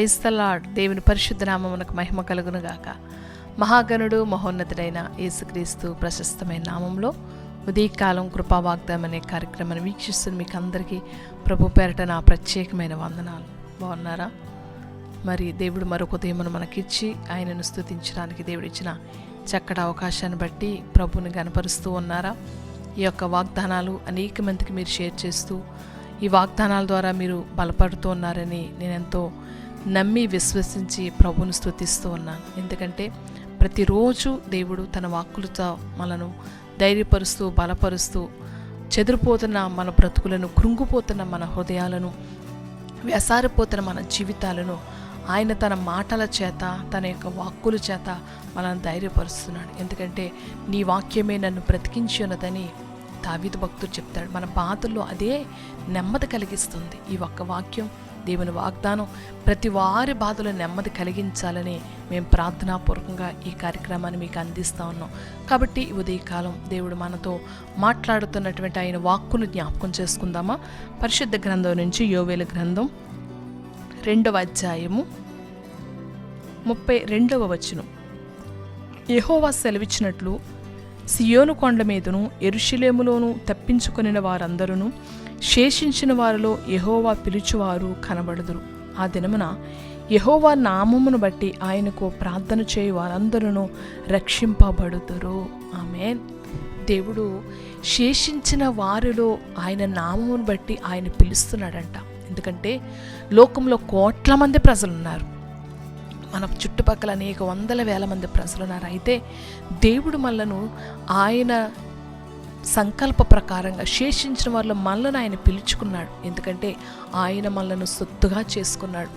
క్రైస్తలాడ్ దేవుని పరిశుద్ధ నామమునకు మహిమ కలుగును గాక మహాగణుడు మహోన్నతుడైన యేసుక్రీస్తు ప్రశస్తమైన నామంలో ఉదయకాలం కృపా వాగ్దానం అనే కార్యక్రమాన్ని వీక్షిస్తున్న మీకు అందరికీ ప్రభు పేరట నా ప్రత్యేకమైన వందనాలు. బాగున్నారా? మరి దేవుడు మరొక ఉదయమును మనకిచ్చి ఆయనను స్తుతించడానికి దేవుడు ఇచ్చిన చక్కటి అవకాశాన్ని బట్టి ప్రభుని గనపరుస్తూ ఉన్నారా? ఈ యొక్క వాగ్దానాలు అనేక మందికి మీరు షేర్ చేస్తూ ఈ వాగ్దానాల ద్వారా మీరు బలపడుతూ ఉన్నారని నేను ఎంతో నమ్మి విశ్వసించి ప్రభువును స్తుతిస్తూ ఉన్నాను. ఎందుకంటే ప్రతిరోజు దేవుడు తన వాక్కులతో మనను ధైర్యపరుస్తూ బలపరుస్తూ చెదిరిపోతున్న మన బ్రతుకులను కృంగిపోతున్న మన హృదయాలను వ్యసారిపోతున్న మన జీవితాలను ఆయన తన మాటల చేత తన యొక్క వాక్కుల చేత మనల్ని ధైర్యపరుస్తున్నాడు. ఎందుకంటే నీ వాక్యమే నన్ను బ్రతికించి ఉన్నదని దావిత భక్తుడు చెప్తాడు. మన బాధల్లో అదే నెమ్మది కలిగిస్తుంది. ఈ ఒక్క వాక్యం దేవుని వాగ్దానం ప్రతి వారి బాధలో నెమ్మది కలిగించాలని మేము ప్రార్థనాపూర్వకంగా ఈ కార్యక్రమాన్ని మీకు అందిస్తూ ఉన్నాం. కాబట్టి ఉదయకాలం దేవుడు మనతో మాట్లాడుతున్నటువంటి ఆయన వాక్కును జ్ఞాపకం చేసుకుందామా? పరిశుద్ధ గ్రంథం నుంచి యోవేల గ్రంథం రెండవ అధ్యాయము ముప్పై రెండవ వచనం. యహోవా సెలవిచ్చినట్లు సియోను కొండ మీదను ఎరుషిలేములోను తప్పించుకుని వారందరూ శేషించిన వారిలో యహోవా పిలుచువారు కనబడదురు. ఆ దినమున యహోవా నామమును బట్టి ఆయనకు ప్రార్థన చేయు వారందరూ రక్షింపబడుతురు ఆమె దేవుడు శేషించిన వారిలో ఆయన నామమును బట్టి ఆయన పిలుస్తున్నాడంట. ఎందుకంటే లోకంలో కోట్ల మంది ప్రజలు ఉన్నారు మన చుట్టుపక్కల అనేక వందల వేల మంది ప్రజలు ఉన్నారు అయితే దేవుడు మనలను ఆయన సంకల్ప ప్రకారంగా శేషించిన వాళ్ళు మనలను ఆయన పిలుచుకున్నాడు. ఎందుకంటే ఆయన మనలను సొత్తుగా చేసుకున్నాడు.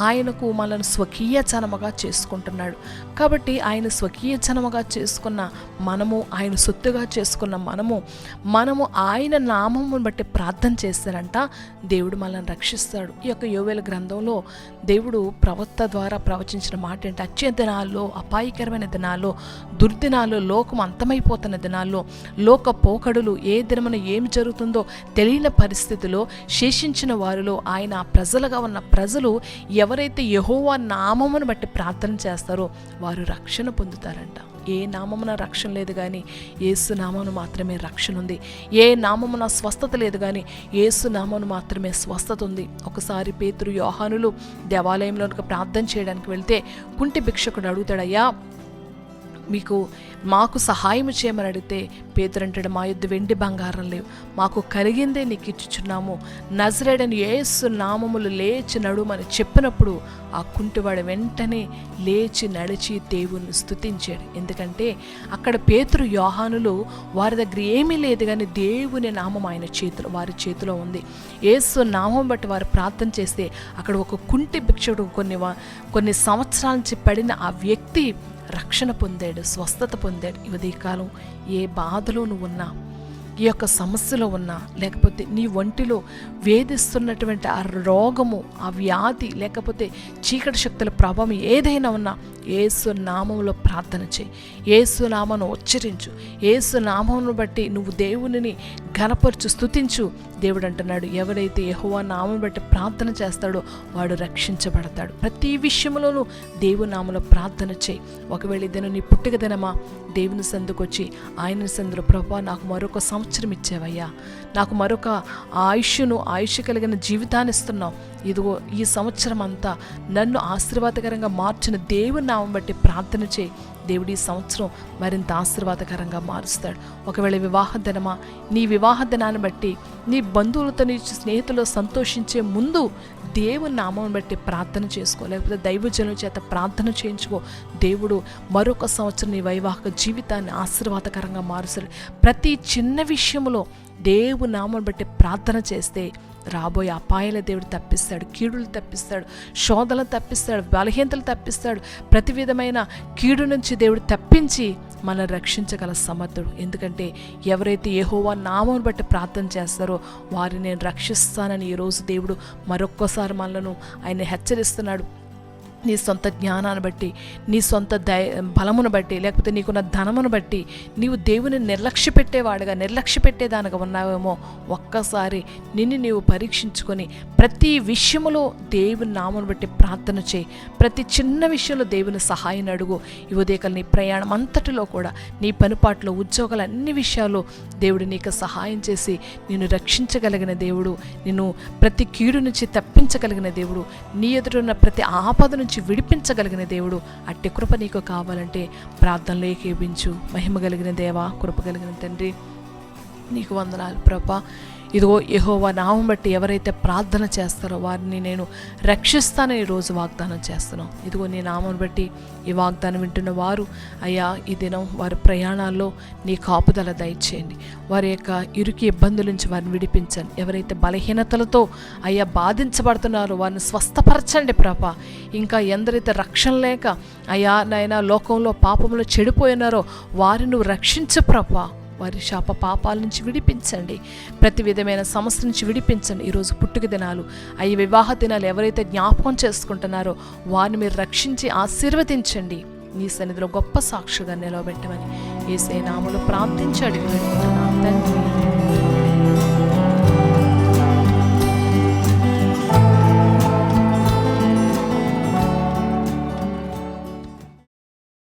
ఆయనకు మనలను స్వకీయ జనముగా చేసుకుంటున్నాడు. కాబట్టి ఆయన స్వకీయ జనముగా చేసుకున్న మనము ఆయన సొత్తుగా చేసుకున్న మనము మనము ఆయన నామమును బట్టి ప్రార్థన చేస్తారంట. దేవుడు మనల్ని రక్షిస్తాడు. ఈ యొక్క యోవేల గ్రంథంలో దేవుడు ప్రవక్త ద్వారా ప్రవచించిన మాట ఏంటి అత్య దినాల్లో అపాయకరమైన దినాల్లో దుర్దినాల్లో లోకం అంతమైపోతున్న దినాల్లో లోక మోకడులు ఏ దినమున ఏమి జరుగుతుందో తెలియని పరిస్థితిలో శేషించిన వారిలో ఆయన ప్రజలుగా ఉన్న ప్రజలు ఎవరైతే యహోవా నామమును బట్టి ప్రార్థన చేస్తారో వారు రక్షణ పొందుతారంట. ఏ నామమున రక్షణ లేదు కానీ ఏసు నామమును మాత్రమే రక్షణ ఉంది. ఏ నామమున స్వస్థత లేదు కానీ ఏసు నామమును మాత్రమే స్వస్థత ఉంది. ఒకసారి పేతురు యోహానులు దేవాలయంలోనికి ప్రార్థన చేయడానికి వెళ్తే కుంటి భిక్షకుడు అడుగుతాడయ్యా మీకు మాకు సహాయం చేయమని అడిగితే పేదరంటాడు మా యొద్ద వెండి బంగారం లేవు. మాకు కలిగిందే నీకు ఇచ్చుచున్నాము. నజరేడని ఏసు నామములు లేచి నడుమని చెప్పినప్పుడు ఆ కుంటివాడు వెంటనే లేచి నడిచి దేవుణ్ణి స్థుతించాడు ఎందుకంటే అక్కడ పేతురు యోహానులు వారి దగ్గర ఏమీ లేదు కానీ దేవుని నామం ఆయన చేతిలో వారి చేతిలో ఉంది. ఏసు నామం బట్టి వారు ప్రార్థన చేస్తే అక్కడ ఒక కుంటి భిక్షకుడు కొన్ని వా- కొన్ని సంవత్సరాల నుంచి పడిన ఆ వ్యక్తి రక్షణ పొందాడు స్వస్థత పొందాడు. ఈ ఉదయకాలం ఏ బాధలో నువ్వు ఉన్నా ఈ యొక్క సమస్యలో ఉన్నా లేకపోతే నీ ఒంటిలో వేధిస్తున్నటువంటి ఆ రోగము ఆ వ్యాధి లేకపోతే చీకటి శక్తుల ప్రభావం ఏదైనా ఉన్నా ఏసు నామంలో ప్రార్థన చేయి. ఏసు నామను ఉచ్చరించు. ఏసు నామమును బట్టి నువ్వు దేవునిని ఘనపరచు స్తుతించు. దేవుడు అంటున్నాడు ఎవరైతే యహోవా నామం బట్టి ప్రార్థన చేస్తాడో వాడు రక్షించబడతాడు. ప్రతి విషయంలోనూ దేవుని నామలో ప్రార్థన చేయి. ఒకవేళ ఇదేనా నీ పుట్టుక దినమా దేవుని సందుకొచ్చి ఆయన సందులో ప్రభా నాకు మరొక సంవత్సరం ఇచ్చావయ్యా. నాకు మరొక ఆయుష్ను ఆయుష్ కలిగిన జీవితాన్ని ఇస్తున్నావు. ఇదిగో ఈ సంవత్సరం అంతా నన్ను ఆశీర్వాదకరంగా మార్చిన దేవుని నామం బట్టి ప్రార్థన చేయి. దేవుడు ఈ సంవత్సరం మరింత ఆశీర్వాదకరంగా మారుస్తాడు. ఒకవేళ వివాహ దినమా నీ వివాహ దినాన్ని బట్టి నీ బంధువులతో నీ స్నేహితులు సంతోషించే ముందు దేవుని నామం బట్టి ప్రార్థన చేసుకో లేకపోతే దైవజనుల చేత ప్రార్థన చేయించుకో. దేవుడు మరొక సంవత్సరం నీ వైవాహిక జీవితాన్ని ఆశీర్వాదకరంగా మారుస్తాడు. ప్రతి చిన్న విషయంలో దేవు నామం బట్టి ప్రార్థన చేస్తే రాబోయే అపాయాల దేవుడు తప్పిస్తాడు కీడులు తప్పిస్తాడు శోధనలు తప్పిస్తాడు బలహీనతలు తప్పిస్తాడు. ప్రతి విధమైన కీడు నుంచి దేవుడు తప్పించి మనల్ని రక్షించగల సమర్థుడు. ఎందుకంటే ఎవరైతే ఏహోవా నామం బట్టి ప్రార్థన చేస్తారో వారిని నేను రక్షిస్తానని ఈరోజు దేవుడు మరొక్కసారి మనలను ఆయన హెచ్చరిస్తున్నాడు. నీ సొంత జ్ఞానాన్ని బట్టి నీ సొంత దయ బలమును బట్టి లేకపోతే నీకున్న ధనమును బట్టి నీవు దేవుని నిర్లక్ష్య పెట్టేవాడుగా నిర్లక్ష్య పెట్టేదానికి ఉన్నావేమో ఒక్కసారి నిన్ను నీవు పరీక్షించుకొని ప్రతి విషయములో దేవుని నామను బట్టి ప్రార్థన చేయి. ప్రతి చిన్న విషయంలో దేవుని సహాయం అడుగు. ఈ ఉదయకాల నీ ప్రయాణం అంతటిలో కూడా నీ పనిపాట్లో ఉద్యోగాలు అన్ని విషయాలు దేవుడు నీకు సహాయం చేసి నిన్ను రక్షించగలిగిన దేవుడు నిన్ను ప్రతి కీడు నుంచి తప్పించగలిగిన దేవుడు నీ ఎదురున్న ప్రతి ఆపద నుంచి విడిపించగలిగిన దేవుడు. అట్టి కృప నీకు కావాలంటే ప్రార్థనలో ఏకీపించు మహిమ కలిగిన దేవా కృప కలిగిన తండ్రి నీకు వందనాలు ప్రభా. ఇదిగో యహోవా నామం బట్టి ఎవరైతే ప్రార్థన చేస్తారో వారిని నేను రక్షిస్తానని ఈరోజు వాగ్దానం చేస్తున్నాను ఇదిగో నీ నామం బట్టి ఈ వాగ్దానం వింటున్న వారు అయ్యా ఈ దినం వారి ప్రయాణాల్లో నీ కాపుదల దయచేయండి. వారి యొక్క ఇరుకి ఇబ్బందుల నుంచి వారిని విడిపించండి. ఎవరైతే బలహీనతలతో అయ్యా బాధించబడుతున్నారో వారిని స్వస్థపరచండి ప్రభ. ఇంకా ఎందరైతే రక్షణ లేక అయ్యా నాయన లోకంలో పాపంలో చెడిపోయినారో వారిని నువ్వు రక్షించు ప్రభా. వారి శాప పాపాల నుంచి విడిపించండి. ప్రతి విధమైన సమస్య నుంచి విడిపించండి. ఈరోజు పుట్టుక దినాలు అయ్యి వివాహ దినాలు ఎవరైతే జ్ఞాపకం చేసుకుంటున్నారో వారిని మీరు రక్షించి ఆశీర్వదించండి. నీ సన్నిధిలో గొప్ప సాక్షిగా నిలవబెట్టమని ఏసే నామలు ప్రార్థించాడు తండ్రి.